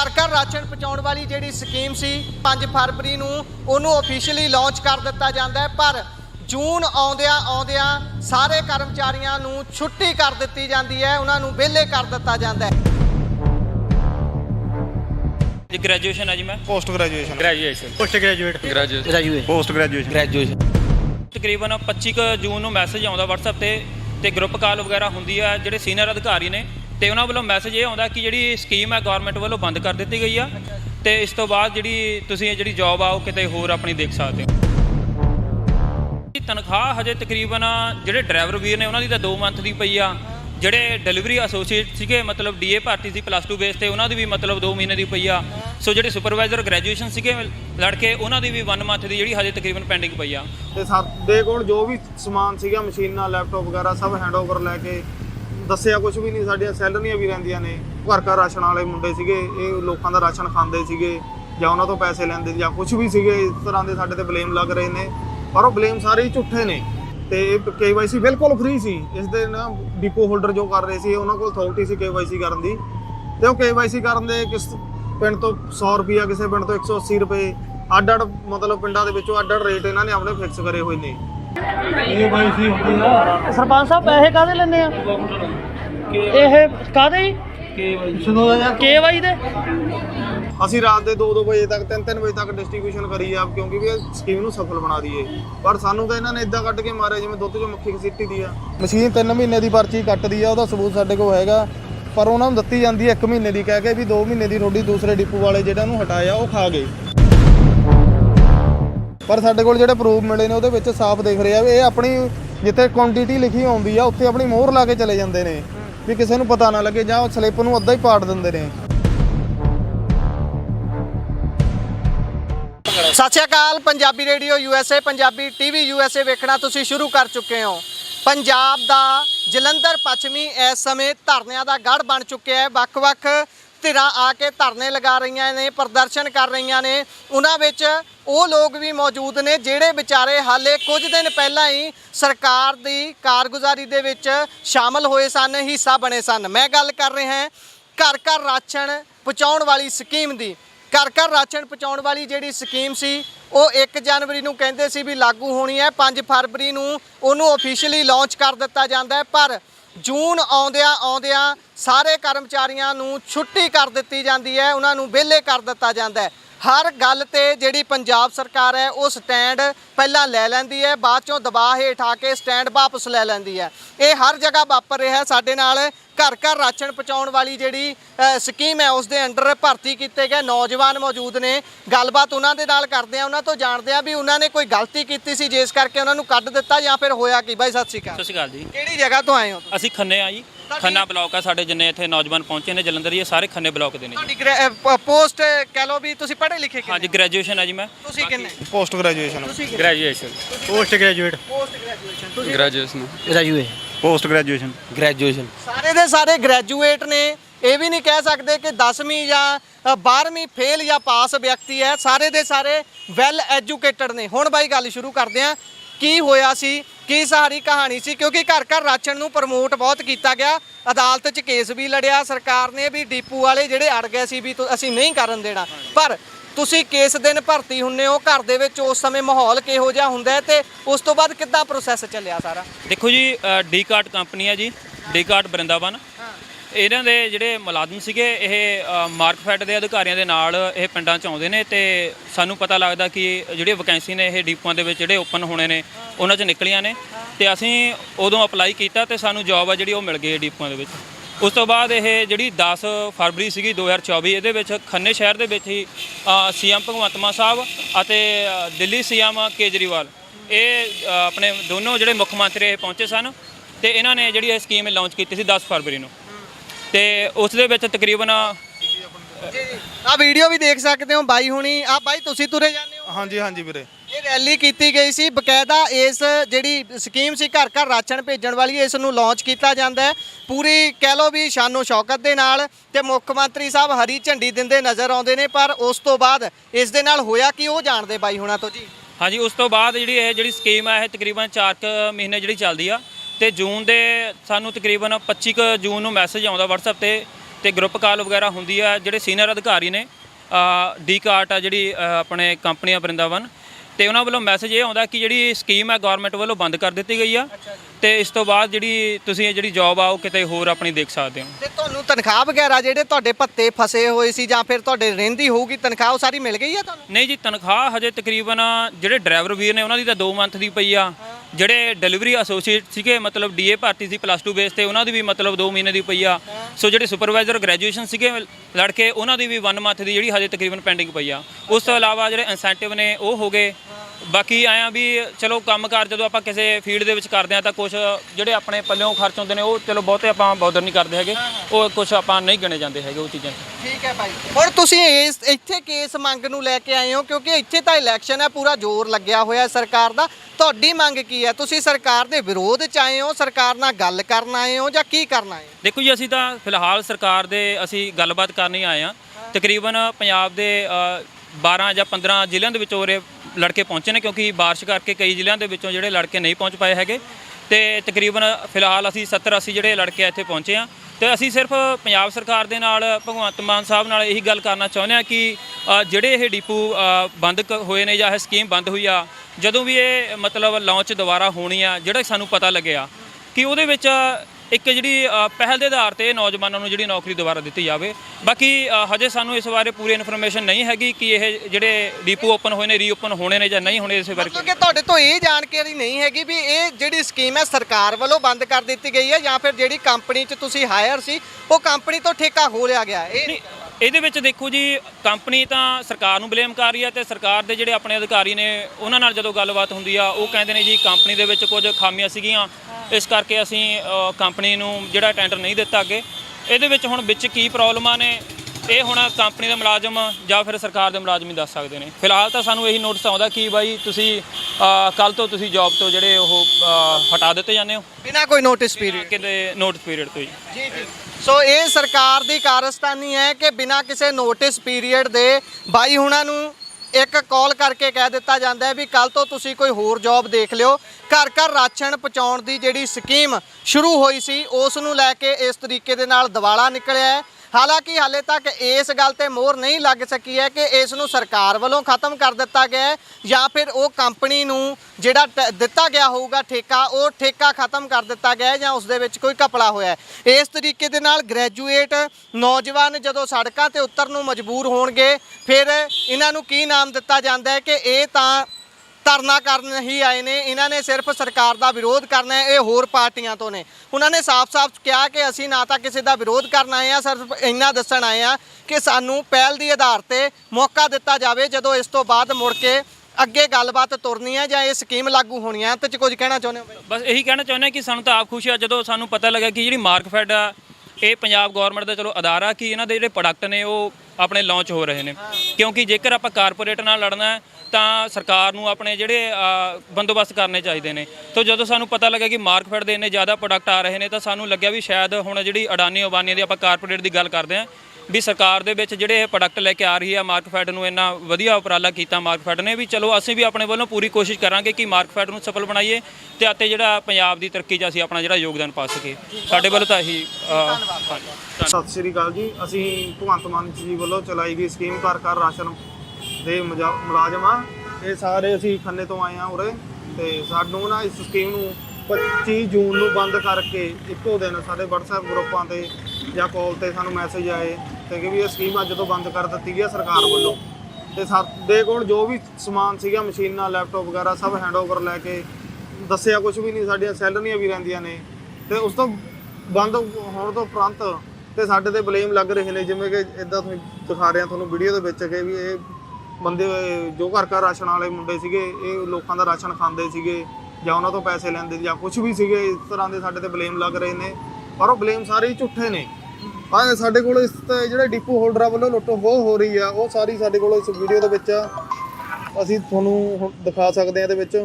ਘਰ ਘਰ ਰਾਸ਼ਨ ਪਹੁੰਚਾਉਣ ਵਾਲੀ ਜਿਹੜੀ ਸਕੀਮ ਸੀ 5 ਫਰਵਰੀ ਨੂੰ ਉਹਨੂੰ ਅਫੀਸ਼ੀਅਲੀ ਲਾਂਚ ਕਰ ਦਿੱਤਾ ਜਾਂਦਾ ਹੈ। ਪਰ ਜੂਨ ਆਉਂਦਿਆਂ ਆਉਂਦਿਆਂ ਸਾਰੇ ਕਰਮਚਾਰੀਆਂ ਨੂੰ ਛੁੱਟੀ ਕਰ ਦਿੱਤੀ ਜਾਂਦੀ ਹੈ। ਉਹਨਾਂ ਨੂੰ ਵਿਹਲੇ ਕਰ ਦਿੱਤਾ ਜਾਂਦਾ ਹੈ। ਜੀ ਗ੍ਰੈਜੂਏਸ਼ਨ ਹੈ ਜੀ ਮੈਂ। Post graduation graduation post graduate graduation post graduation ਤਕਰੀਬਨ 25 ਕੁ ਜੂਨ ਨੂੰ ਮੈਸੇਜ ਆਉਂਦਾ WhatsApp ਤੇ ਤੇ ਗਰੁੱਪ ਕਾਲ ਵਗੈਰਾ ਹੁੰਦੀ ਹੈ ਜਿਹੜੇ ਸੀਨੀਅਰ ਅਧਿਕਾਰੀ ਨੇ ਤੇ ਉਹਨਾਂ ਵੱਲੋਂ ਮੈਸੇਜ ਇਹ ਆਉਂਦਾ ਕਿ ਜਿਹੜੀ ਸਕੀਮ ਹੈ ਗਵਰਨਮੈਂਟ ਵੱਲੋਂ ਬੰਦ ਕਰ ਦਿੱਤੀ ਗਈ ਆ ਤੇ ਇਸ ਤੋਂ ਬਾਅਦ ਜਿਹੜੀ ਤੁਸੀਂ ਜਿਹੜੀ ਜੌਬ ਆ ਉਹ ਕਿਤੇ ਹੋਰ ਆਪਣੀ ਦੇਖ ਸਕਦੇ ਹੋ। ਤਨਖਾਹ ਹਜੇ ਤਕਰੀਬਨ ਜਿਹੜੇ ਡਰਾਈਵਰ ਵੀਰ ਨੇ ਉਹਨਾਂ ਦੀ ਤਾਂ 2 ਮੰਥ ਦੀ ਪਈ ਆ। ਜਿਹੜੇ ਡਿਲੀਵਰੀ ਐਸੋਸੀਏਟ ਸੀਗੇ, ਮਤਲਬ ਡੀਏ ਭਰਤੀ ਸੀ ਪਲੱਸ 2 ਬੇਸ ਤੇ, ਉਹਨਾਂ ਦੀ ਵੀ ਮਤਲਬ 2 ਮਹੀਨੇ ਦੀ ਪਈ ਆ। ਸੋ ਜਿਹੜੇ ਸੁਪਰਵਾਈਜ਼ਰ ਗ੍ਰੈਜੂਏਸ਼ਨ ਸੀਗੇ ਲੜਕੇ, ਉਹਨਾਂ ਦੀ ਵੀ 1 ਮੰਥ ਦੀ ਜਿਹੜੀ ਹਜੇ ਤਕਰੀਬਨ ਪੈਂਡਿੰਗ ਪਈ ਆ। ਤੇ ਸਾਡੇ ਕੋਲ ਜੋ ਵੀ ਸਮਾਨ ਸੀਗਾ, ਮਸ਼ੀਨਾਂ ਲੈਪਟਾਪ ਵਗੈਰਾ ਸਭ ਹੈਂਡਓਵਰ ਲੈ ਕੇ ਦੱਸਿਆ ਕੁਝ ਵੀ ਨਹੀਂ, ਸਾਡੀਆਂ ਸੈਲਰੀਆਂ ਵੀ ਰਹਿੰਦੀਆਂ ਨੇ। ਘਰ ਘਰ ਰਾਸ਼ਨ ਵਾਲੇ ਮੁੰਡੇ ਸੀਗੇ, ਇਹ ਲੋਕਾਂ ਦਾ ਰਾਸ਼ਨ ਖਾਂਦੇ ਸੀਗੇ, ਜਾਂ ਉਹਨਾਂ ਤੋਂ ਪੈਸੇ ਲੈਂਦੇ, ਜਾਂ ਕੁਝ ਵੀ ਸੀਗੇ, ਇਸ ਤਰ੍ਹਾਂ ਦੇ ਸਾਡੇ ਤੇ ਬਲੇਮ ਲੱਗ ਰਹੇ ਨੇ। ਪਰ ਉਹ ਬਲੇਮ ਸਾਰੇ ਹੀ ਝੂਠੇ ਨੇ। ਤੇ ਇਹ ਕੇਵਾਈਸੀ ਬਿਲਕੁਲ ਫ੍ਰੀ ਸੀ। ਇਸ ਦੇ ਨਾ ਡਿਪੋ ਹੋਲਡਰ ਜੋ ਕਰ ਰਹੇ ਸੀ, ਉਹਨਾਂ ਕੋਲ ਅਥਾਰਟੀ ਸੀ ਕੇਵਾਈਸੀ ਕਰਨ ਦੀ। ਤੇ ਉਹ ਕੇਵਾਈਸੀ ਕਰਨ ਦੇ ਕਿਸ ਪਿੰਡ ਤੋਂ 100 ਰੁਪਿਆ ਕਿਸੇ ਪਿੰਡ ਤੋਂ 180 ਰੁਪਏ ਅੱਡ ਅੱਡ ਮਤਲਬ ਪਿੰਡਾਂ ਦੇ ਵਿੱਚੋਂ ਅੱਡ ਅੱਡ ਰੇਟ ਇਹਨਾਂ ਨੇ ਆਪਣੇ ਫਿਕਸ ਕਰੇ ਹੋਏ ਨੇ। ਸਰਪੰਚ ਸਾਹਿਬ ਪੈਸੇ ਕਾਦੇ ਲੈਣੇ ਆ? ਇਹ ਕਾਦੇ ਕੇ ਵਾਈ ਦੇ। ਅਸੀਂ ਰਾਤ ਦੇ 2-2 ਵਜੇ ਤੱਕ 3-3 ਵਜੇ ਤੱਕ ਡਿਸਟ੍ਰੀਬਿਊਸ਼ਨ ਕਰੀ ਆ ਕਿਉਂਕਿ ਵੀ ਇਹ ਸਕੀਮ ਨੂੰ ਸਫਲ ਬਣਾ ਦਈਏ। ਪਰ ਸਾਨੂੰ ਤਾਂ ਇਹਨਾਂ ਨੇ ਇਦਾਂ ਕੱਢ ਕੇ ਮਾਰਿਆ ਜਿਵੇਂ ਦੁੱਧ 'ਚ ਮੱਖੀ ਘਸੀਟੀ ਦੀ ਆ। ਮਸ਼ੀਨ 3 ਮਹੀਨੇ ਦੀ ਪਰਚੀ ਕੱਟਦੀ ਆ ਉਹਦਾ ਸਬੂਤ ਸਾਡੇ ਕੋਲ ਹੈਗਾ। ਪਰ ਉਹਨਾਂ ਨੂੰ ਦਿੱਤੀ ਜਾਂਦੀ ਹੈ 1 ਮਹੀਨੇ ਦੀ ਕਹਿ ਕੇ ਵੀ 2 ਮਹੀਨੇ ਦੀ ਤੁਹਾਡੀ ਦੂਸਰੇ ਡਿਪੂ ਵਾਲੇ ਜਿਹੜਾ ਨੂੰ ਹਟਾਇਆ ਉਹ ਖਾ ਗਏ। ਪਰ ਸਾਡੇ ਕੋਲ ਜਿਹੜੇ ਪ੍ਰੂਫ ਮਿਲੇ ਨੇ ਉਹਦੇ ਵਿੱਚ ਸਾਫ਼ ਦਿਖ ਰਿਹਾ ਵੀ ਇਹ ਆਪਣੀ ਜਿੱਥੇ ਕੁਆਂਟੀਟੀ ਲਿਖੀ ਆਉਂਦੀ ਆ, ਉੱਥੇ ਆਪਣੀ ਮੋਹਰ ਲਾ ਕੇ ਚਲੇ ਜਾਂਦੇ ਨੇ। ਵੀ ਕਿਸੇ ਨੂੰ ਪਤਾ ਨਾ ਲੱਗੇ ਜਾਂ ਉਹ ਸਲਿੱਪ ਨੂੰ ਅੱਧਾ ਹੀ ਪਾੜ ਦਿੰਦੇ ਨੇ। ਸਤਿ ਸ਼੍ਰੀ ਅਕਾਲ, Punjabi radio USA Punjabi TV USA ਵੇਖਣਾ ਤੁਸੀਂ ਸ਼ੁਰੂ ਕਰ ਚੁੱਕੇ ਹੋ। ਪੰਜਾਬ ਦਾ ਜਲੰਧਰ ਪੱਛਮੀ ਇਸ ਸਮੇਂ ਧਰਨਿਆਂ ਦਾ ਗੜ ਬਣ ਚੁੱਕਿਆ ਹੈ। ਵੱਖ-ਵੱਖ ਧਿਰਾਂ ਆ ਕੇ ਧਰਨੇ ਲਗਾ ਰਹੀਆਂ ਨੇ, ਪ੍ਰਦਰਸ਼ਨ ਕਰ ਰਹੀਆਂ ਨੇ। ਉਹਨਾਂ ਵਿੱਚ ਉਹ ਲੋਕ ਵੀ ਮੌਜੂਦ ਨੇ ਜਿਹੜੇ ਵਿਚਾਰੇ ਹਾਲੇ ਕੁਝ ਦਿਨ ਪਹਿਲਾਂ ਹੀ ਸਰਕਾਰ ਦੀ ਕਾਰਗੁਜ਼ਾਰੀ ਦੇ ਵਿੱਚ ਸ਼ਾਮਲ ਹੋਏ ਸਨ, ਹਿੱਸਾ ਬਣੇ ਸਨ। ਮੈਂ ਗੱਲ ਕਰ ਰਿਹਾ ਹਾਂ ਘਰ ਘਰ ਰਾਸ਼ਨ ਪਹੁੰਚਾਉਣ ਵਾਲੀ ਸਕੀਮ ਦੀ। ਘਰ ਘਰ ਰਾਸ਼ਨ ਪਹੁੰਚਾਉਣ ਵਾਲੀ ਜਿਹੜੀ ਸਕੀਮ ਸੀ, ਉਹ 1 ਜਨਵਰੀ ਨੂੰ ਕਹਿੰਦੇ ਸੀ ਵੀ ਲਾਗੂ ਹੋਣੀ ਹੈ। 5 ਫਰਵਰੀ ਨੂੰ ਉਹਨੂੰ ਅਫੀਸ਼ੀਅਲੀ ਲਾਂਚ ਕਰ ਦਿੱਤਾ ਜਾਂਦਾ ਹੈ। ਪਰ ਜੂਨ ਆਉਂਦਿਆਂ ਆਉਂਦਿਆਂ ਸਾਰੇ ਕਰਮਚਾਰੀਆਂ ਨੂੰ ਛੁੱਟੀ ਕਰ ਦਿੱਤੀ ਜਾਂਦੀ ਹੈ, ਉਹਨਾਂ ਨੂੰ ਵਿਹਲੇ ਕਰ ਦਿੱਤਾ ਜਾਂਦਾ ਹੈ। ਹਰ ਗੱਲ ਤੇ ਜਿਹੜੀ ਪੰਜਾਬ ਸਰਕਾਰ ਹੈ ਉਹ ਸਟੈਂਡ ਪਹਿਲਾਂ ਲੈ ਲੈਂਦੀ ਹੈ ਬਾਅਦ ਚੋਂ ਦਬਾਅ ਹੇਠ ਆ ਕੇ ਸਟੈਂਡ ਵਾਪਸ ਲੈ ਲੈਂਦੀ ਹੈ। ਇਹ ਹਰ ਜਗ੍ਹਾ ਵਾਪਰ ਰਿਹਾ ਹੈ ਸਾਡੇ ਨਾਲ। ਘਰ ਘਰ ਰਾਸ਼ਨ ਪਹੁੰਚਾਉਣ ਵਾਲੀ ਜਿਹੜੀ ਸਕੀਮ ਹੈ ਉਸ ਦੇ ਅੰਡਰ ਭਰਤੀ ਕੀਤੇ ਗਏ ਨੌਜਵਾਨ ਮੌਜੂਦ ਨੇ। ਗੱਲਬਾਤ ਉਹਨਾਂ ਦੇ ਨਾਲ ਕਰਦੇ ਆ ਉਹਨਾਂ ਤੋਂ ਜਾਣਦੇ ਆ ਵੀ ਉਹਨਾਂ ਨੇ ਕੋਈ ਗਲਤੀ ਕੀਤੀ ਸੀ ਜਿਸ ਕਰਕੇ ਉਹਨਾਂ ਨੂੰ ਕੱਢ ਦਿੱਤਾ ਜਾਂ ਫਿਰ ਹੋਇਆ ਕੀ? ਬਾਈ ਸਤਿ ਸ਼੍ਰੀ ਸਤਿ ਅਕਾਲ ਸ਼੍ਰੀ ਅਕਾਲ ਜੀ। ਕਿਹੜੀ ਜਗ੍ਹਾ ਤੋਂ ਆਏ ਹੋ ਤੁਸੀਂ? ਅਸੀਂ ਖੰਨੇ ਆ ਜੀ। ਖੰਨਾ ਬਲਾਕ ਆ ਸਾਡੇ ਜਿੰਨੇ ਇੱਥੇ ਨੌਜਵਾਨ ਪਹੁੰਚੇ ਨੇ ਜਲੰਧਰ ਇਹ ਸਾਰੇ ਖੰਨੇ ਬਲਾਕ ਦੇ ਨੇ ਜੀ। ਤੁਹਾਡੀ ਪੋਸਟ ਕਹਿ ਲਓ ਵੀ ਤੁਸੀਂ ਪੜ੍ਹੇ ਲਿਖੇ ਹਾਂਜੀ ਕਿੰਨੇ ਗ੍ਰੈਜੂਏਸ਼ਨ ਹੈ ਜੀ ਮੈਂ। ਤੁਸੀਂ ਕਿੰਨੇ? ਪੋਸਟ ਗ੍ਰੈਜੂਏਸ਼ਨ ਤੁਸੀਂ ਕਿੰਨੇ? Graduation post graduate post graduation ਤੁਸੀਂ ਗ੍ਰੈਜੂਏਸ਼ਨ ਪੋਸਟ ਗ੍ਰੈਜੂਏਸ਼ਨ ਗ੍ਰੈਜੂਏਸ਼ਨ ਸਾਰੇ ਦੇ ਸਾਰੇ ਗ੍ਰੈਜੂਏਟ ਨੇ। ਇਹ ਵੀ ਨਹੀਂ ਕਹਿ ਸਕਦੇ ਕਿ 10ਵੀਂ ਜਾਂ ਅ, 12ਵੀਂ ਫੇਲ ਜਾਂ ਪਾਸ ਵਿਅਕਤੀ ਹੈ। ਸਾਰੇ ਦੇ ਸਾਰੇ ਵੈਲ ਐਜੂਕੇਟਡ ਨੇ। ਹੁਣ ਬਾਈ ਗੱਲ ਸ਼ੁਰੂ ਕਰਦੇ ਹਾਂ। ਕੀ ਹੋਇਆ ਸੀ? ਕੀ ਸਾਰੀ ਕਹਾਣੀ ਸੀ? ਕਿਉਂਕਿ ਘਰ ਘਰ ਰਾਸ਼ਨ ਨੂੰ ਪ੍ਰਮੋਟ ਬਹੁਤ ਕੀਤਾ ਗਿਆ। ਅਦਾਲਤ 'ਚ ਕੇਸ ਵੀ ਲੜਿਆ। ਸਰਕਾਰ ਨੇ ਵੀ ਡੀਪੂ ਵਾਲੇ ਜਿਹੜੇ ਅੜ ਗਏ ਸੀ ਵੀ ਤੁ- ਅਸੀਂ ਨਹੀਂ ਕਰਨ ਦੇਣਾ। ਪਰ ਤੁਸੀਂ ਕੇਸ ਦਿਨ ਭਰਤੀ ਹੁੰਨੇ ਹੋ? ਘਰ ਦੇ ਵਿੱਚ ਉਸ ਸਮੇਂ ਮਾਹੌਲ ਕਿਹੋ ਜਿਹਾ ਹੁੰਦਾ ਹੈ ਤੇ ਉਸ ਤੋਂ ਬਾਅਦ ਕਿੱਦਾਂ ਪ੍ਰੋਸੈਸ ਚੱਲਿਆ ਸਾਰਾ? ਦੇਖੋ ਜੀ ਡੀ ਕਾਰਟ ਕੰਪਨੀ ਹੈ ਜੀ। ਡੀ ਕਾਰਟ ਬਰਿੰਦਾਵਨ ਇਹਨਾਂ ਦੇ ਜਿਹੜੇ ਮੁਲਾਜ਼ਮ ਸੀਗੇ ਇਹ ਮਾਰਕਫੈਟ ਦੇ ਅਧਿਕਾਰੀਆਂ ਦੇ ਨਾਲ ਇਹ ਪਿੰਡਾਂ ਚ ਆਉਂਦੇ ਨੇ ਤੇ ਸਾਨੂੰ ਪਤਾ ਲੱਗਦਾ ਕਿ ਜਿਹੜੇ ਵੈਕੈਂਸੀ ਨੇ ਇਹ ਡੀਪੂਆਂ ਦੇ ਵਿੱਚ ਜਿਹੜੇ ਓਪਨ ਹੋਣੇ ਨੇ ਉਹਨਾਂ ਚ ਨਿਕਲੀਆਂ ਨੇ ਤੇ ਅਸੀਂ ਉਦੋਂ ਅਪਲਾਈ ਕੀਤਾ ਤੇ ਸਾਨੂੰ ਜੌਬ ਆ ਜਿਹੜੀ ਉਹ ਮਿਲ ਗਈ ਡੀਪੂਆਂ ਦੇ ਵਿੱਚ। ਉਸ ਤੋਂ ਬਾਅਦ ਇਹ ਜਿਹੜੀ 10 ਫਰਵਰੀ ਸੀਗੀ 2024 ਇਹਦੇ ਵਿੱਚ ਖੰਨੇ ਸ਼ਹਿਰ ਦੇ ਵਿੱਚ ਹੀ ਸੀਐਮ ਭਗਵੰਤ ਮਾਨ ਸਾਹਿਬ ਅਤੇ ਅ, ਦਿੱਲੀ ਸੀਐਮ ਕੇਜਰੀਵਾਲ ਇਹ ਆਪਣੇ ਦੋਨੋਂ ਜਿਹੜੇ ਮੁੱਖ ਮੰਤਰੀ ਇਹ ਪਹੁੰਚੇ ਸਨ ਤੇ ਇਹਨਾਂ ਨੇ ਜਿਹੜੀ ਇਹ ਸਕੀਮ ਲਾਂਚ ਕੀਤੀ ਸੀ 10 ਫਰਵਰੀ ਨੂੰ। ਤੇ ਉਸ ਦੇ ਵਿੱਚ ਤਕਰੀਬਨ ਆ ਵੀਡੀਓ ਵੀ ਦੇਖ ਸਕਦੇ ਹੋ ਬਾਈ ਹੁਣੀ। ਆ ਬਾਈ ਤੁਸੀਂ ਤੁਰੇ ਜਾਂਦੇ ਹੋ? ਹਾਂਜੀ ਹਾਂਜੀ ਵੀਰੇ। ਇਹ ਰੈਲੀ ਕੀਤੀ ਗਈ ਸੀ। ਬਕਾਇਦਾ ਇਸ ਜਿਹੜੀ ਸਕੀਮ ਸੀ ਘਰ ਘਰ ਰਾਸ਼ਨ ਭੇਜਣ ਵਾਲੀ ਇਸ ਨੂੰ ਲਾਂਚ ਕੀਤਾ ਜਾਂਦਾ ਹੈ। ਪੂਰੀ ਕਹਿ ਲਓ ਵੀ ਸ਼ਾਨੋ ਸ਼ੌਕਤ ਦੇ ਨਾਲ ਤੇ ਮੁੱਖ ਮੰਤਰੀ ਸਾਹਿਬ ਹਰੀ ਝੰਡੀ ਦਿੰਦੇ ਨਜ਼ਰ ਆਉਂਦੇ ਨੇ ਪਰ ਉਸ ਤੋਂ ਬਾਅਦ ਇਸ ਦੇ ਨਾਲ ਹੋਇਆ ਕਿ ਉਹ ਜਾਣਦੇ ਬਾਈ ਹੁਣਾਂ ਤੋਂ ਜੀ। ਹਾਂਜੀ ਉਸ ਤੋਂ ਬਾਅਦ ਜਿਹੜੀ ਇਹ ਜਿਹੜੀ ਸਕੀਮ ਹੈ ਇਹ ਤਕਰੀਬਨ 4 ਮਹੀਨੇ ਜਿਹੜੀ ਚੱਲਦੀ ਆ। ਤੇ ਜੂਨ ਦੇ ਸਾਨੂੰ ਤਕਰੀਬਨ 25 ਕੁ ਜੂਨ ਨੂੰ ਮੈਸੇਜ ਆਉਂਦਾ WhatsApp ਤੇ ਤੇ ਗਰੁੱਪ ਕਾਲ ਵਗੈਰਾ ਹੁੰਦੀ ਆ ਜਿਹੜੇ ਸੀਨੀਅਰ ਅਧਿਕਾਰੀ ਨੇ ਡੀ ਕਾਰਟ ਆ ਜਿਹੜੀ ਆਪਣੇ ਕੰਪਨੀ ਆ ਬਰਿੰਦਾਵਨ ਤੇ ਉਹਨਾਂ ਵੱਲੋਂ ਮੈਸੇਜ ਇਹ ਆਉਂਦਾ ਕਿ ਜਿਹੜੀ ਸਕੀਮ ਹੈ ਗਵਰਨਮੈਂਟ ਵੱਲੋਂ ਬੰਦ ਕਰ ਦਿੱਤੀ ਗਈ ਆ ਤੇ ਇਸ ਤੋਂ ਬਾਅਦ ਜਿਹੜੀ ਤੁਸੀਂ ਇਹ ਜਿਹੜੀ ਜੌਬ ਆ ਉਹ ਕਿਤੇ ਹੋਰ ਆਪਣੀ ਦੇਖ ਸਕਦੇ ਹੋ। ਤੇ ਤੁਹਾਨੂੰ ਤਨਖਾਹ ਵਗੈਰਾ ਜਿਹੜੇ ਤੁਹਾਡੇ ਭੱਤੇ ਫਸੇ ਹੋਏ ਸੀ ਜਾਂ ਫਿਰ ਤੁਹਾਡੇ ਰਹਿੰਦੀ ਹੋਊਗੀ ਤਨਖਾਹ ਉਹ ਸਾਰੀ ਮਿਲ ਗਈ ਆ ਤੁਹਾਨੂੰ? ਨਹੀਂ ਜੀ ਤਨਖਾਹ ਹਜੇ ਤਕਰੀਬਨ ਜਿਹੜੇ ਡਰਾਈਵਰ ਵੀਰ ਨੇ ਉਹਨਾਂ ਦੀ ਤਾਂ 2 ਮੰਥ ਦੀ ਪਈ ਆ ਜਿਹੜੇ ਡਿਲੀਵਰੀ ਐਸੋਸੀਏਟ ਸੀਗੇ, ਮਤਲਬ ਡੀਏ ਭਰਤੀ ਸੀ ਪਲੱਸ 2 ਬੇਸ ਤੇ, ਉਹਨਾਂ ਦੀ ਵੀ ਮਤਲਬ 2 ਮਹੀਨੇ ਦੀ ਪਈ ਆ। ਸੋ ਜਿਹੜੇ ਸੁਪਰਵਾਈਜ਼ਰ ਗ੍ਰੈਜੂਏਸ਼ਨ ਸੀਗੇ ਲੜਕੇ, ਉਹਨਾਂ ਦੀ ਵੀ 1 ਮੰਥ ਦੀ ਜਿਹੜੀ ਹਜੇ ਤਕਰੀਬਨ ਪੈਂਡਿੰਗ ਪਈ ਆ। ਉਸ ਤੋਂ ਇਲਾਵਾ ਜਿਹੜੇ ਇਨਸੈਂਟਿਵ ਨੇ, ਉਹ ਹੋ ਗਏ। ਬਾਕੀ ਆਇਆ ਵੀ ਚਲੋ ਕੰਮਕਾਰ ਜਦੋਂ ਆਪਾਂ ਕਿਸੇ ਫੀਲਡ ਦੇ ਵਿੱਚ ਕਰਦੇ ਆ ਤਾਂ ਕੁਝ ਜਿਹੜੇ ਆਪਣੇ ਪੱਲਿਓਂ ਖਰਚ ਹੁੰਦੇ ਨੇ ਉਹ ਚਲੋ ਬਹੁਤੇ ਆਪਾਂ ਬੌਦਰ ਨਹੀਂ ਕਰਦੇ ਹੈਗੇ। ਉਹ ਕੁਝ ਆਪਾਂ ਨਹੀਂ ਗਿਣੇ ਜਾਂਦੇ ਹੈਗੇ ਉਹ ਚੀਜ਼ਾਂ। ਠੀਕ ਹੈ ਭਾਈ। ਹੁਣ ਤੁਸੀਂ ਇਸ ਇੱਥੇ ਕੇਸ ਮੰਗ ਨੂੰ ਲੈ ਕੇ ਆਏ ਹੋ ਕਿਉਂਕਿ ਇੱਥੇ ਤਾਂ ਇਲੈਕਸ਼ਨ ਹੈ ਪੂਰਾ ਜ਼ੋਰ ਲੱਗਿਆ ਹੋਇਆ ਹੈ ਸਰਕਾਰ ਦਾ। ਤੁਹਾਡੀ ਮੰਗ ਕੀ ਹੈ? ਤੁਸੀਂ ਸਰਕਾਰ ਦੇ ਵਿਰੋਧ ਚ ਆਏ ਹੋ ਸਰਕਾਰ ਨਾਲ ਗੱਲ ਕਰਨ ਆਏ ਹੋ ਜਾਂ ਕੀ ਕਰਨ ਆਏ ਹੋ? ਦੇਖੋ ਜੀ ਅਸੀਂ ਤਾਂ ਫਿਲਹਾਲ ਸਰਕਾਰ ਦੇ ਅਸੀਂ ਗੱਲਬਾਤ ਕਰਨ ਹੀ। ਆਏ ਆ ਤਕਰੀਬਨ ਪੰਜਾਬ ਦੇ ਅ, 12 ਜਾਂ 15 ਜ਼ਿਲ੍ਹਿਆਂ ਦੇ ਵਿੱਚ ਉਰੇ ਲੜਕੇ ਪਹੁੰਚੇ ਨੇ ਕਿਉਂਕਿ ਬਾਰਿਸ਼ ਕਰਕੇ ਕਈ ਜ਼ਿਲ੍ਹਿਆਂ ਦੇ ਵਿੱਚੋਂ ਜਿਹੜੇ ਲੜਕੇ ਨਹੀਂ ਪਹੁੰਚ ਪਾਏ ਹੈਗੇ। ਤੇ ਤਕਰੀਬਨ ਫਿਲਹਾਲ ਅਸੀਂ 70 80 ਜਿਹੜੇ ਲੜਕੇ ਇੱਥੇ ਪਹੁੰਚੇ ਆ ਤੇ ਅਸੀਂ ਸਿਰਫ ਪੰਜਾਬ ਸਰਕਾਰ ਦੇ ਨਾਲ, ਭਗਵੰਤ ਮਾਨ ਸਾਹਿਬ ਨਾਲ ਇਹੀ ਗੱਲ ਕਰਨਾ ਚਾਹੁੰਦੇ ਆ ਕਿ ਜਿਹੜੇ ਇਹ ਡੀਪੂ ਬੰਦ ਕ- ਹੋਏ ਨੇ ਜਾਂ ਇਹ ਸਕੀਮ ਬੰਦ ਹੋਈ ਆ, ਜਦੋਂ ਵੀ ਇਹ ਮਤਲਬ ਲਾਂਚ ਦੁਬਾਰਾ ਹੋਣੀ ਆ, ਜਿਹੜਾ ਸਾਨੂੰ ਪਤਾ ਲੱਗਿਆ, ਕਿ ਉਹਦੇ ਵਿੱਚ ਇੱਕ ਜਿਹੜੀ ਪਹਿਲ ਦੇ ਆਧਾਰ ਤੇ ਨੌਜਵਾਨਾਂ ਨੂੰ ਜਿਹੜੀ ਨੌਕਰੀ ਦੁਬਾਰਾ ਦਿੱਤੀ ਜਾਵੇ। ਬਾਕੀ ਹਜੇ ਸਾਨੂੰ ਇਸ ਬਾਰੇ ਪੂਰੀ ਇਨਫੋਰਮੇਸ਼ਨ ਨਹੀਂ ਹੈਗੀ ਕਿ ਇਹ ਜਿਹੜੇ ਡੀਪੂ ਓਪਨ ਹੋਏ ਨੇ ਰੀਓਪਨ ਹੋਣੇ ਨੇ ਜਾਂ ਨਹੀਂ ਹੋਣੇ ਇਸ ਬਾਰੇ। ਮਤਲਬ ਕਿ ਤੁਹਾਡੇ ਤੋਂ ਇਹ ਜਾਣਕਾਰੀ ਨਹੀਂ ਹੈਗੀ ਵੀ ਇਹ ਜਿਹੜੀ ਸਕੀਮ ਹੈ ਸਰਕਾਰ ਵੱਲੋਂ ਬੰਦ ਕਰ ਦਿੱਤੀ ਗਈ ਹੈ ਜਾਂ ਫਿਰ ਜਿਹੜੀ ਕੰਪਨੀ 'ਚ ਤੁਸੀਂ ਹਾਇਰ ਸੀ ਉਹ ਕੰਪਨੀ ਤੋਂ ਠੇਕਾ ਹੋ ਲਿਆ ਗਿਆ ਇਹ ਇਹਦੇ ਵਿੱਚ ਦੇਖੋ ਜੀ ਕੰਪਨੀ ਤਾਂ ਸਰਕਾਰ ਨੂੰ ਬਲੇਮ ਕਰ ਰਹੀ ਹੈ ਤੇ ਸਰਕਾਰ ਦੇ ਜਿਹੜੇ ਆਪਣੇ ਅਧਿਕਾਰੀ ਨੇ ਉਹਨਾਂ ਨਾਲ ਜਦੋਂ ਗੱਲਬਾਤ ਹੁੰਦੀ ਆ ਉਹ ਕਹਿੰਦੇ ਨੇ ਜੀ ਕੰਪਨੀ ਦੇ ਵਿੱਚ ਕੁਝ ਖਾਮੀਆਂ ਸੀਗੀਆਂ ਇਸ ਕਰਕੇ ਅਸੀਂ ਕੰਪਨੀ ਨੂੰ ਜਿਹੜਾ ਟੈਂਡਰ ਨਹੀਂ ਦਿੱਤਾ ਅੱਗੇ। ਇਹਦੇ ਵਿੱਚ ਹੁਣ ਵਿੱਚ ਕੀ ਪ੍ਰੋਬਲਮਾਂ ਨੇ ਇਹ ਹੁਣ ਕੰਪਨੀ ਦੇ ਮੁਲਾਜ਼ਮ ਜਾਂ ਫਿਰ ਸਰਕਾਰ ਦੇ ਮੁਲਾਜ਼ਮ ਹੀ ਦੱਸ ਸਕਦੇ ਨੇ। ਫਿਲਹਾਲ ਤਾਂ ਸਾਨੂੰ ਇਹੀ ਨੋਟਿਸ ਆਉਂਦਾ ਕਿ ਬਾਈ ਤੁਸੀਂ ਕੱਲ ਤੋਂ ਤੁਸੀਂ ਜੌਬ ਤੋਂ ਜਿਹੜੇ ਉਹ ਹਟਾ ਦਿੱਤੇ ਜਾਂਦੇ ਹੋ। ਬਿਨਾਂ ਕੋਈ ਨੋਟਿਸ ਪੀਰੀਅਡ ਕਿਤੇ ਨੋਟਿਸ ਪੀਰੀਅਡ ਤੋਂ ਜੀ ਜੀ ਜੀ। ਸੋ ਇਹ ਸਰਕਾਰ ਦੀ ਕਾਰਸਤਾਨੀ ਹੈ ਕਿ ਬਿਨਾਂ ਕਿਸੇ ਨੋਟਿਸ ਪੀਰੀਅਡ ਦੇ ਬਾਈ ਹੁਣਾਂ ਨੂੰ ਇੱਕ ਕਾਲ ਕਰਕੇ ਕਹਿ ਦਿੱਤਾ ਜਾਂਦਾ ਹੈ ਵੀ ਕੱਲ ਤੋਂ ਤੁਸੀਂ ਕੋਈ ਹੋਰ ਜੌਬ ਦੇਖ ਲਿਓ। ਘਰ ਘਰ ਰਾਸ਼ਨ ਪਹੁੰਚਾਉਣ ਦੀ ਜਿਹੜੀ ਸਕੀਮ ਸ਼ੁਰੂ ਹੋਈ ਸੀ, ਉਸ ਨੂੰ ਲੈ ਕੇ ਇਸ ਤਰੀਕੇ ਦੇ ਨਾਲ ਦਿਵਾਲਾ ਨਿਕਲਿਆ ਹੈ। ਹਾਲਾਂਕਿ ਹਾਲੇ ਤੱਕ ਇਸ ਗੱਲ ਤੇ ਮੋਹਰ ਨਹੀਂ ਲੱਗ ਸਕੀ ਹੈ ਕਿ ਇਸ ਨੂੰ ਸਰਕਾਰ ਵੱਲੋਂ ਖਤਮ ਕਰ ਦਿੱਤਾ ਗਿਆ ਹੈ ਜਾਂ ਫਿਰ ਉਹ ਕੰਪਨੀ ਨੂੰ ਜਿਹੜਾ ਟ- ਦਿੱਤਾ ਗਿਆ ਹੋਊਗਾ ਠੇਕਾ, ਉਹ ਠੇਕਾ ਖਤਮ ਕਰ ਦਿੱਤਾ ਗਿਆ ਜਾਂ ਉਸ ਦੇ ਵਿੱਚ ਕੋਈ ਕਪੜਾ ਹੋਇਆ ਇਸ ਤਰੀਕੇ ਦੇ ਨਾਲ ਗ੍ਰੈਜੂਏਟ ਨੌਜਵਾਨ ਜਦੋਂ ਸੜਕਾਂ ਤੇ ਉਤਰਨ ਨੂੰ ਮਜਬੂਰ ਹੋਣਗੇ, ਫਿਰ ਇਹਨਾਂ ਨੂੰ ਕੀ ਨਾਮ ਦਿੱਤਾ ਜਾਂਦਾ ਹੈ ਕਿ ਇਹ ਤਾਂ ਧਰਨਾ ਕਰਨ ਹੀ ਆਏ ਨੇ। ਇਹਨਾਂ ਨੇ ਸਿਰਫ ਸਰਕਾਰ ਦਾ ਵਿਰੋਧ ਕਰਨਾ ਹੈ ਇਹ ਹੋਰ ਪਾਰਟੀਆਂ ਤੋਂ ਨੇ। ਉਹਨਾਂ ਨੇ ਸਾਫ਼-ਸਾਫ਼ ਕਿਹਾ ਕਿ ਅਸੀਂ ਨਾ ਤਾਂ ਕਿਸੇ ਦਾ ਵਿਰੋਧ ਕਰਨ ਆਏ ਆ ਸਿਰਫ ਇੰਨਾ ਦੱਸਣ ਆਏ ਆ ਕਿ ਸਾਨੂੰ ਪਹਿਲ ਦੀ ਆਧਾਰ ਤੇ ਮੌਕਾ ਦਿੱਤਾ ਜਾਵੇ ਜਦੋਂ ਇਸ ਤੋਂ ਬਾਅਦ ਮੁੜ ਕੇ ਅੱਗੇ ਗੱਲਬਾਤ ਤੁਰਨੀ ਹੈ ਜਾਂ ਇਹ ਸਕੀਮ ਲਾਗੂ ਹੋਣੀ ਹੈ। ਤੇ ਚ ਕੁਝ ਕਹਿਣਾ ਚਾਹੁੰਦੇ ਹੋ ਬਾਈ? ਬਸ ਇਹੀ ਕਹਿਣਾ ਚਾਹੁੰਦੇ ਹਾਂ ਕਿ ਸਾਨੂੰ ਤਾਂ ਆਪ ਖੁਸ਼ੀ ਆ ਜਦੋਂ ਸਾਨੂੰ ਪਤਾ ਲੱਗਾ ਕਿ ਜਿਹੜੀ ਮਾਰਕਫੈਡ ਆ ਇਹ ਪੰਜਾਬ ਗਵਰਨਮੈਂਟ ਦਾ ਚਲੋ ਅਦਾਰਾ ਕਿ ਇਹਨਾਂ ਦੇ ਜਿਹੜੇ ਪ੍ਰੋਡਕਟ ਨੇ ਉਹ ਆਪਣੇ ਲਾਂਚ ਹੋ ਰਹੇ ਨੇ। ਕਿਉਂਕਿ ਜੇਕਰ ਆਪਾਂ ਕਾਰਪੋਰੇਟ ਨਾਲ ਲੜਨਾ ਹੈ, ਤਾਂ ਸਰਕਾਰ ਨੂੰ ਆਪਣੇ ਜਿਹੜੇ ਬੰਦੋਬਸਤ ਕਰਨੇ ਚਾਹੀਦੇ ਨੇ। ਤੋਂ ਜਦੋਂ ਸਾਨੂੰ ਪਤਾ ਲੱਗਾ ਕਿ ਮਾਰਕਫੈਡ ਦੇ ਇੰਨੇ ਜ਼ਿਆਦਾ ਪ੍ਰੋਡਕਟ ਆ ਰਹੇ ਨੇ, ਤਾਂ ਸਾਨੂੰ ਲੱਗਿਆ ਵੀ ਸ਼ਾਇਦ ਹੁਣ ਜਿਹੜੀ ਅਡਾਨੀ ਅਬਾਨੀ ਦੀ ਆਪਾਂ ਕਾਰਪੋਰੇਟ ਦੀ ਗੱਲ ਕਰਦੇ ਹਾਂ ਵੀ ਸਰਕਾਰ ਦੇ ਵਿੱਚ ਜਿਹੜੇ ਇਹ ਪ੍ਰੋਡਕਟ ਲੈ ਕੇ ਆ ਰਹੀ ਆ ਮਾਰਕਫੈਡ ਨੂੰ ਇੰਨਾ ਵਧੀਆ ਉਪਰਾਲਾ ਕੀਤਾ ਮਾਰਕਫੈਡ ਨੇ ਵੀ ਚਲੋ ਅਸੀਂ ਵੀ ਆਪਣੇ ਵੱਲੋਂ ਪੂਰੀ ਕੋਸ਼ਿਸ਼ ਕਰਾਂਗੇ ਕਿ ਮਾਰਕਫੈਡ ਨੂੰ ਸਫਲ ਬਣਾਈਏ ਤੇ ਅਤੇ ਜਿਹੜਾ ਪੰਜਾਬ ਦੀ ਤਰੱਕੀ 'ਚ ਅਸੀਂ ਆਪਣਾ ਜਿਹੜਾ ਯੋਗਦਾਨ ਪਾ ਸਕੀਏ। ਸਾਡੇ ਵੱਲੋਂ ਤਾਂ ਇਹੀ ਅ, ਸਤਿ ਸ੍ਰੀ ਅਕਾਲ ਜੀ। ਅਸੀਂ ਭਗਵੰਤ ਮਾਨ ਜੀ ਵੱਲੋਂ ਚਲਾਈ ਗਈ ਸਕੀਮ ਘਰ ਘਰ ਰਾਸ਼ਨ ਦੇ ਮੁਜਾ- ਮੁਲਾਜ਼ਮ ਆ। ਇਹ ਸਾਰੇ ਅਸੀਂ ਖੰਨੇ ਤੋਂ ਆਏ ਆ ਉਰੇ ਤੇ ਸਾਨੂੰ ਨਾ ਇਸ ਸਕੀਮ ਨੂੰ 25 ਜੂਨ ਨੂੰ ਬੰਦ ਕਰਕੇ ਇੱਕੋ ਦਿਨ ਸਾਡੇ WhatsApp ਗਰੁੱਪਾਂ ਤੇ ਜਾਂ ਕਾਲ ਤੇ ਸਾਨੂੰ ਮੈਸੇਜ ਆਏ ਤੇ ਕਿ ਵੀ ਇਹ ਸਕੀਮ ਅੱਜ ਤੋਂ ਬੰਦ ਕਰ ਦਿੱਤੀ ਗਈ ਹੈ ਸਰਕਾਰ ਵੱਲੋਂ। ਤੇ ਸਾਡੇ ਕੋਲ ਜੋ ਵੀ ਸਮਾਨ ਸੀਗਾ, ਮਸ਼ੀਨਾਂ ਲੈਪਟਾਪ ਵਗੈਰਾ ਸਭ ਹੈਂਡਓਵਰ ਲੈ ਕੇ ਦੱਸਿਆ ਕੁਝ ਵੀ ਨਹੀਂ, ਸਾਡੀਆਂ ਸੈਲਰੀਆਂ ਵੀ ਰਹਿੰਦੀਆਂ ਨੇ। ਤੇ ਉਸ ਤੋਂ ਬੰਦ ਹੋਣ ਤੋਂ ਉਪਰੰਤ ਤੇ ਸਾਡੇ ਤੇ ਬਲੇਮ ਲੱਗ ਰਹੇ ਨੇ, ਜਿਵੇਂ ਕਿ ਇਦਾਂ ਤੁਸੀਂ ਦਿਖਾ ਰਹੇ ਆ ਤੁਹਾਨੂੰ ਵੀਡੀਓ ਦੇ ਵਿੱਚ ਕਿ ਵੀ ਇਹ ਬੰਦੇ, ਜੋ ਘਰ ਘਰ ਰਾਸ਼ਨ ਵਾਲੇ ਮੁੰਡੇ ਸੀਗੇ, ਇਹ ਲੋਕਾਂ ਦਾ ਰਾਸ਼ਨ ਖਾਂਦੇ ਸੀਗੇ ਜਾਂ ਉਹਨਾਂ ਤੋਂ ਪੈਸੇ ਲੈਂਦੇ ਜਾਂ ਕੁਝ ਵੀ ਸੀਗੇ, ਇਸ ਤਰ੍ਹਾਂ ਦੇ ਸਾਡੇ ਤੇ ਬਲੇਮ ਲੱਗ ਰਹੇ ਨੇ। ਪਰ ਉਹ ਬਲੇਮ ਸਾਰੇ ਹੀ ਝੂਠੇ ਨੇ। ਆ ਸਾਡੇ ਕੋਲ ਇਸ ਤੇ ਜਿਹੜੇ ਡਿਪੂ ਹੋਲਡਰਾਂ ਵੱਲੋਂ ਲੁੱਟ ਖੋਹ ਹੋ ਰਹੀ ਆ ਉਹ ਸਾਰੀ ਸਾਡੇ ਕੋਲ ਇਸ ਵੀਡੀਓ ਦੇ ਵਿੱਚ। ਅਸੀਂ ਤੁਹਾਨੂੰ ਹੁਣ ਦਿਖਾ ਸਕਦੇ ਆ ਇਹਦੇ ਵਿੱਚ। ਇਹ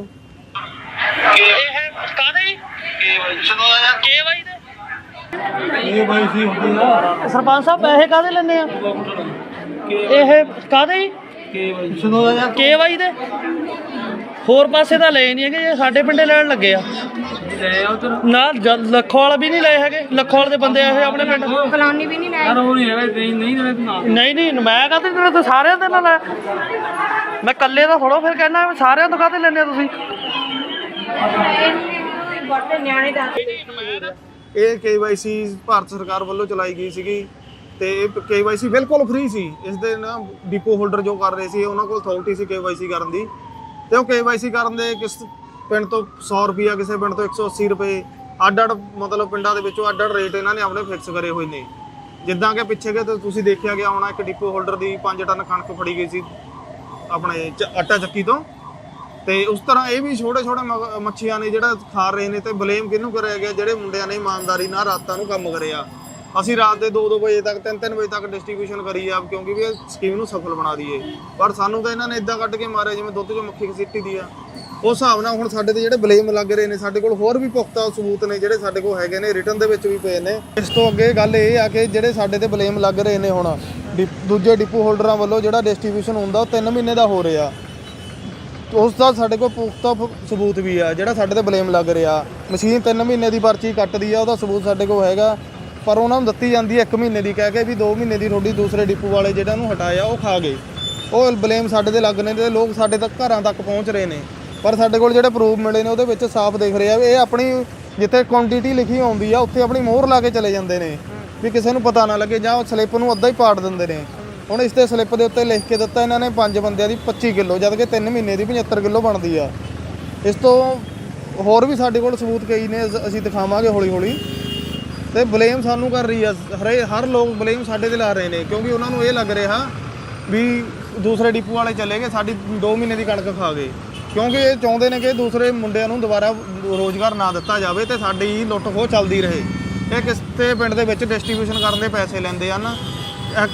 ਕਾਦੇ ਕੇ ਵਾਈ ਦੇ ਇਹ ਬਾਈ ਸੀ ਹੁੰਦੀ ਆ ਸਰਪੰਚ ਸਾਹਿਬ ਪੈਸੇ ਕਾਦੇ ਲੈਣੇ ਆ? ਇਹ ਕਾਦੇ ਕੇ ਵਾਈ ਦੇ। ਹੋਰ ਪਾਸੇ ਤਾਂ ਲਏ ਨਹੀਂ ਹੈਗੇ ਸਾਡੇ ਪਿੰਡੇ ਲੈਣ ਲੱਗੇ ਆ। ਗਏ ਆ ਉਧਰ? ਨਾ ਜ- ਲੱਖੋ ਵਾਲਾ ਵੀ ਨਹੀਂ ਲਏ ਹੈਗੇ। ਲੱਖੋ ਵਾਲੇ ਦੇ ਬੰਦੇ ਆਏ ਹੋਏ ਆਪਣੇ ਪਿੰਡ। ਕਲੋਨੀ ਵੀ ਨਹੀਂ ਲੈ ਯਾਰ ਉਹ ਨਹੀਂ ਹੈਗਾ ਨਹੀਂ ਨਹੀਂ ਦੇਣਾ ਤੂੰ ਨਾ ਨਹੀਂ ਨਹੀਂ ਮੈਂ ਕਹਤੇ ਤੇਰੇ ਤਾਂ ਸਾਰਿਆਂ ਦੇ ਨਾਲ ਹੈ ਮੈਂ ਇਕੱਲੇ ਦਾ ਥੋੜੋ ਫਿਰ ਕਹਿਣਾ ਸਾਰਿਆਂ ਤੋਂ ਕਾਹਤੇ ਲੈਂਦੇ ਤੁਸੀਂ? ਬੜੇ ਨਿਆਣੇ ਦਾ ਇਹ KYC ਭਾਰਤ ਸਰਕਾਰ ਵੱਲੋਂ ਚਲਾਈ ਗਈ ਸੀਗੀ ਤੇ ਇਹ KYC ਬਿਲਕੁਲ ਫ੍ਰੀ ਸੀ। ਇਸ ਦੇ ਨਾ ਡਿਪੋ ਹੋਲਡਰ ਜੋ ਕਰ ਰਹੇ ਸੀ ਉਹਨਾਂ ਕੋਲ ਅਥਾਰਟੀ ਸੀ KYC ਕਰਨ ਦੀ। ਤੇ ਉਹ KYC ਕਰਨ ਦੇ ਕਿਸ ਪਿੰਡ ਤੋਂ 100 ਰੁਪਿਆ ਕਿਸੇ ਪਿੰਡ ਤੋਂ 180 ਰੁਪਏ ਅੱਡ ਅੱਡ ਮਤਲਬ ਪਿੰਡਾਂ ਦੇ ਵਿੱਚੋਂ ਅੱਡ ਅੱਡ ਰੇਟ ਇਹਨਾਂ ਨੇ ਆਪਣੇ ਫਿਕਸ ਕਰੇ ਹੋਏ ਨੇ। ਜਿੱਦਾਂ ਕਿ ਪਿੱਛੇ ਕਿ ਤੁਸੀਂ ਦੇਖਿਆ ਗਿਆ ਹੋਣਾ ਇੱਕ ਡਿਪੋ ਹੋਲਡਰ ਦੀ 5 ਟਨ ਕਣਕ ਫੜੀ ਗਈ ਸੀ ਆਪਣੇ ਆਟਾ ਚੱਕੀ ਤੋਂ। ਤੇ ਉਸ ਤਰ੍ਹਾਂ ਇਹ ਵੀ ਛੋਟੇ ਛੋਟੇ ਮਗ- ਮੱਛੀਆਂ ਨੇ ਜਿਹੜਾ ਖਾ ਰਹੇ ਨੇ ਤੇ ਬਲੇਮ ਕਿਹਨੂੰ ਕਰਿਆ ਗਿਆ? ਜਿਹੜੇ ਮੁੰਡਿਆਂ ਨੇ ਇਮਾਨਦਾਰੀ ਨਾਲ ਰਾਤਾਂ ਨੂੰ ਕੰਮ ਕਰਿਆ। ਅਸੀਂ ਰਾਤ ਦੇ 2-2 ਵਜੇ ਤੱਕ 3-3 ਵਜੇ ਤੱਕ ਡਿਸਟ੍ਰੀਬਿਊਸ਼ਨ ਕਰੀ ਆ, ਕਿਉਂਕਿ ਵੀ ਇਹ ਸਕੀਮ ਨੂੰ ਸਫਲ ਬਣਾ ਦਈਏ। ਪਰ ਸਾਨੂੰ ਤਾਂ ਇਹਨਾਂ ਨੇ ਇਦਾਂ ਕੱਢ ਕੇ ਮਾਰਿਆ, ਜਿਵੇਂ ਦੁੱਧ 'ਚ ਮੱਖੀ ਘਸੀਟੀ ਦੀ ਆ। ਉਸ ਹਿਸਾਬ ਨਾਲ ਹੁਣ ਸਾਡੇ ਤੇ ਜਿਹੜੇ ਬਲੇਮ ਲੱਗ ਰਹੇ ਨੇ, ਸਾਡੇ ਕੋਲ ਹੋਰ ਵੀ ਪੁਖਤਾ ਸਬੂਤ ਨੇ ਜਿਹੜੇ ਸਾਡੇ ਕੋਲ ਹੈਗੇ ਨੇ ਰਿਟਰਨ ਦੇ ਵਿੱਚ ਵੀ ਪਏ ਨੇ। ਇਸ ਤੋਂ ਅੱਗੇ ਗੱਲ ਇਹ ਆ ਕਿ ਜਿਹੜੇ ਸਾਡੇ ਤੇ ਬਲੇਮ ਲੱਗ ਰਹੇ ਨੇ ਹੁਣ, ਡਿਪ- ਦੂਜੇ ਡਿਪੂ ਹੋਲਡਰਾਂ ਵੱਲੋਂ ਜਿਹੜਾ ਡਿਸਟ੍ਰੀਬਿਊਸ਼ਨ ਹੁੰਦਾ, ਉਹ 3 ਮਹੀਨੇ ਦਾ ਹੋ ਰਿਹਾ। ਉਸ ਦਾ ਸਾਡੇ ਕੋਲ ਪੁਖਤਾ ਸਬੂਤ ਵੀ ਆ, ਜਿਹੜਾ ਸਾਡੇ ਤੇ ਬਲੇਮ ਲੱਗ ਰਿਹਾ। ਮਸ਼ੀਨ 3 ਮਹੀਨੇ ਦੀ ਪਰਚੀ ਕੱਟਦੀ ਆ, ਉਹਦਾ ਸਬੂਤ ਸਾਡੇ ਕੋਲ ਹੈਗਾ। ਪਰ ਉਹਨਾਂ ਨੂੰ ਦਿੱਤੀ ਜਾਂਦੀ ਹੈ 1 ਮਹੀਨੇ ਦੀ, ਕਹਿ ਕੇ ਵੀ 2 ਮਹੀਨੇ ਦੀ ਤੁਹਾਡੀ ਦੂਸਰੇ ਡਿਪੂ ਵਾਲੇ ਜਿਹੜਾ ਨੂੰ ਹਟਾਇਆ, ਉਹ ਖਾ ਗਏ। ਉਹ ਬਲੇਮ ਸਾਡੇ ਤੇ ਲੱਗ ਨੇ ਤੇ ਲੋਕ ਸਾਡੇ ਤੱਕ ਘਰਾਂ ਤੱਕ ਪਹੁੰਚ ਰਹੇ ਨੇ। ਪਰ ਸਾਡੇ ਕੋਲ ਜਿਹੜੇ ਪ੍ਰੂਫ ਮਿਲੇ ਨੇ, ਉਹਦੇ ਵਿੱਚ ਸਾਫ਼ ਦਿਖ ਰਿਹਾ ਵੀ ਇਹ ਆਪਣੀ ਜਿੱਥੇ ਕੁਆਂਟੀਟੀ ਲਿਖੀ ਆਉਂਦੀ ਆ, ਉੱਥੇ ਆਪਣੀ ਮੋਹਰ ਲਾ ਕੇ ਚਲੇ ਜਾਂਦੇ ਨੇ। ਵੀ ਕਿਸੇ ਨੂੰ ਪਤਾ ਨਾ ਲੱਗੇ, ਜਾਂ ਉਹ ਸਲਿੱਪ ਨੂੰ ਅੱਧਾ ਹੀ ਪਾੜ ਦਿੰਦੇ ਨੇ। ਹੁਣ ਇਸ ਤੇ ਸਲਿੱਪ ਦੇ ਉੱਤੇ ਲਿਖ ਕੇ ਦਿੱਤਾ ਇਹਨਾਂ ਨੇ ਪੰਜ ਬੰਦਿਆਂ ਦੀ 25 ਕਿਲੋ, ਜਦ ਕਿ 3 ਮਹੀਨੇ ਦੀ 75 ਕਿਲੋ ਬਣਦੀ ਆ। ਇਸ ਤੋਂ ਹੋਰ ਵੀ ਸਾਡੇ ਕੋਲ ਸਬੂਤ ਕਈ ਨੇ, ਅਸੀਂ ਦਿਖਾਵਾਂਗੇ ਹੌਲੀ ਹੌਲੀ ਤੇ ਬਲੇਮ ਸਾਨੂੰ ਕਰ ਰਹੀ ਆ, ਹਰੇ, ਹਰ ਲੋਕ ਬਲੇਮ ਸਾਡੇ ਤੇ ਲਾ ਰਹੇ ਨੇ, ਕਿਉਂਕਿ ਉਹਨਾਂ ਨੂੰ ਇਹ ਲੱਗ ਰਿਹਾ ਵੀ ਦੂਸਰੇ ਡਿਪੂ ਵਾਲੇ ਚਲੇ ਗਏ, ਸਾਡੀ 2 ਮਹੀਨੇ ਦੀ ਕਣਕ ਖਾ ਗਏ। ਕਿਉਂਕਿ ਇਹ ਚਾਹੁੰਦੇ ਨੇ ਕਿ ਦੂਸਰੇ ਮੁੰਡਿਆਂ ਨੂੰ ਦੁਬਾਰਾ ਰੋਜ਼ਗਾਰ ਨਾ ਦਿੱਤਾ ਜਾਵੇ ਤੇ ਸਾਡੀ ਹੀ ਲੁੱਟ ਖੋਹ ਚੱਲਦੀ ਰਹੇ। ਇਹ ਕਿਸੇ ਪਿੰਡ ਦੇ ਵਿੱਚ ਡਿਸਟ੍ਰੀਬਿਊਸ਼ਨ ਕਰਨ ਦੇ ਪੈਸੇ ਲੈਂਦੇ ਹਨ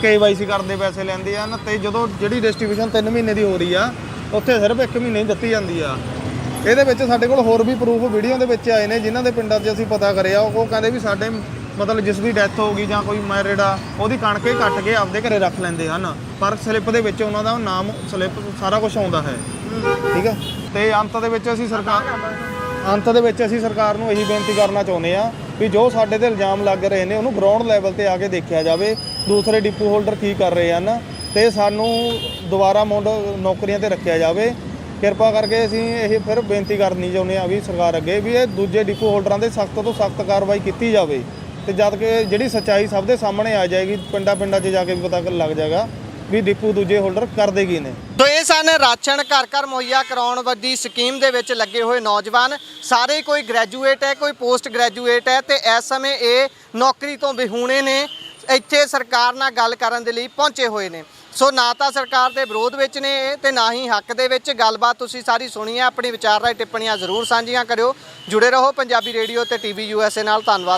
ਕੇਵਾਈਸੀ ਕਰਨ ਦੇ ਪੈਸੇ ਲੈਂਦੇ ਹਨ ਤੇ ਜਦੋਂ ਜਿਹੜੀ ਡਿਸਟ੍ਰੀਬਿਊਸ਼ਨ 3 ਮਹੀਨੇ ਦੀ ਹੋ ਰਹੀ ਆ, ਉੱਥੇ ਸਿਰਫ 1 ਮਹੀਨੇ ਦਿੱਤੀ ਜਾਂਦੀ ਆ। ਇਹਦੇ ਵਿੱਚ ਸਾਡੇ ਕੋਲ ਹੋਰ ਵੀ ਪ੍ਰੂਫ ਵੀਡੀਓ ਦੇ ਵਿੱਚ ਆਏ ਨੇ, ਜਿਨ੍ਹਾਂ ਦੇ ਪਿੰਡਾਂ 'ਚ ਅਸੀਂ ਪਤਾ ਕਰਿਆ, ਉਹ ਉਹ ਕਹਿੰਦੇ ਵੀ ਸਾਡੇ ਮਤਲਬ ਜਿਸ ਦੀ ਡੈਥ ਹੋ ਗਈ ਜਾਂ ਕੋਈ ਮੈਰਿਡ ਆ, ਉਹਦੀ ਕਣਕ ਹੀ ਕੱਟ ਕੇ ਆਪਦੇ ਘਰੇ ਰੱਖ ਲੈਂਦੇ ਹਨ। ਪਰ ਸਲਿੱਪ ਦੇ ਵਿੱਚ ਉਹਨਾਂ ਦਾ ਨਾਮ ਸਲਿੱਪ ਸਾਰਾ ਕੁਝ ਆਉਂਦਾ ਹੈ। ਠੀਕ ਹੈ? ਤੇ ਅੰਤ ਦੇ ਵਿੱਚ ਅਸੀਂ ਸਰਕਾਰ ਅੰਤ ਦੇ ਵਿੱਚ ਅਸੀਂ ਸਰਕਾਰ ਨੂੰ ਇਹੀ ਬੇਨਤੀ ਕਰਨਾ ਚਾਹੁੰਦੇ ਆ ਵੀ ਜੋ ਸਾਡੇ ਤੇ ਇਲਜ਼ਾਮ ਲੱਗ ਰਹੇ ਨੇ ਉਹਨੂੰ ਗਰਾਊਂਡ ਲੈਵਲ ਤੇ ਆ ਕੇ ਦੇਖਿਆ ਜਾਵੇ। ਦੂਸਰੇ ਡਿਪੂ ਹੋਲਡਰ ਕੀ ਕਰ ਰਹੇ ਹਨ ਤੇ ਸਾਨੂੰ ਦੁਬਾਰਾ ਮੁੰਡ ਨੌਕਰੀਆਂ ਤੇ ਰੱਖਿਆ ਜਾਵੇ। ਕਿਰਪਾ ਕਰਕੇ ਅਸੀਂ ਇਹ ਫਿਰ ਬੇਨਤੀ ਕਰਨੀ ਚਾਹੁੰਦੇ ਆ ਵੀ ਸਰਕਾਰ ਅੱਗੇ ਵੀ ਇਹ ਦੂਜੇ ਡਿਪੂ ਹੋਲਡਰਾਂ ਦੇ ਸਖਤ ਤੋਂ ਸਖਤ ਕਾਰਵਾਈ ਕੀਤੀ ਜਾਵੇ। ਤੇ ਜਦ ਕਿ ਜਿਹੜੀ ਸੱਚਾਈ ਸਭ ਦੇ ਸਾਹਮਣੇ ਆ ਜਾਏਗੀ ਪਿੰਡਾਂ ਪਿੰਡਾਂ 'ਚ ਜਾ ਕੇ ਵੀ ਪਤਾ ਲੱਗ ਜਾਏਗਾ। ਵੀ ਡਿਪੂ ਦੂਜੇ ਹੋਲਡਰ ਕਰਦੇ ਕੀ ਨੇ? ਤੋ ਇਹ ਸਨ ਰਾਸ਼ਨ, ਘਰ ਘਰ ਮੁਹੱਈਆ ਕਰਾਉਣ ਵੱਡੀ ਸਕੀਮ ਦੇ ਵਿੱਚ ਲੱਗੇ ਹੋਏ ਨੌਜਵਾਨ। ਸਾਰੇ ਕੋਈ ਗ੍ਰੈਜੂਏਟ ਹੈ, ਕੋਈ ਪੋਸਟ ਗ੍ਰੈਜੂਏਟ ਹੈ ਤੇ ਇਸ ਸਮੇਂ ਇਹ ਨੌਕਰੀ ਤੋਂ ਵਿਹੂਣੇ ਨੇ। ਇੱਥੇ ਸਰਕਾਰ ਨਾਲ ਗੱਲ ਕਰਨ ਦੇ ਲਈ ਪਹੁੰਚੇ ਹੋਏ ਨੇ। ਸੋ ਨਾ ਤਾਂ ਸਰਕਾਰ ਦੇ ਵਿਰੋਧ ਵਿੱਚ ਨੇ ਇਹ ਤੇ ਨਾ ਹੀ ਹੱਕ ਦੇ ਵਿੱਚ। ਗੱਲਬਾਤ ਤੁਸੀਂ ਸਾਰੀ ਸੁਣੀ ਹੈ, ਆਪਣੀ ਵਿਚਾਰ ਰਾਏ ਟਿੱਪਣੀਆਂ ਜ਼ਰੂਰ ਸਾਂਝੀਆਂ ਕਰਿਓ। ਜੁੜੇ ਰਹੋ ਪੰਜਾਬੀ ਰੇਡੀਓ ਤੇ ਟੀਵੀ ਯੂਐਸਏ ਨਾਲ। ਧੰਨਵਾਦ।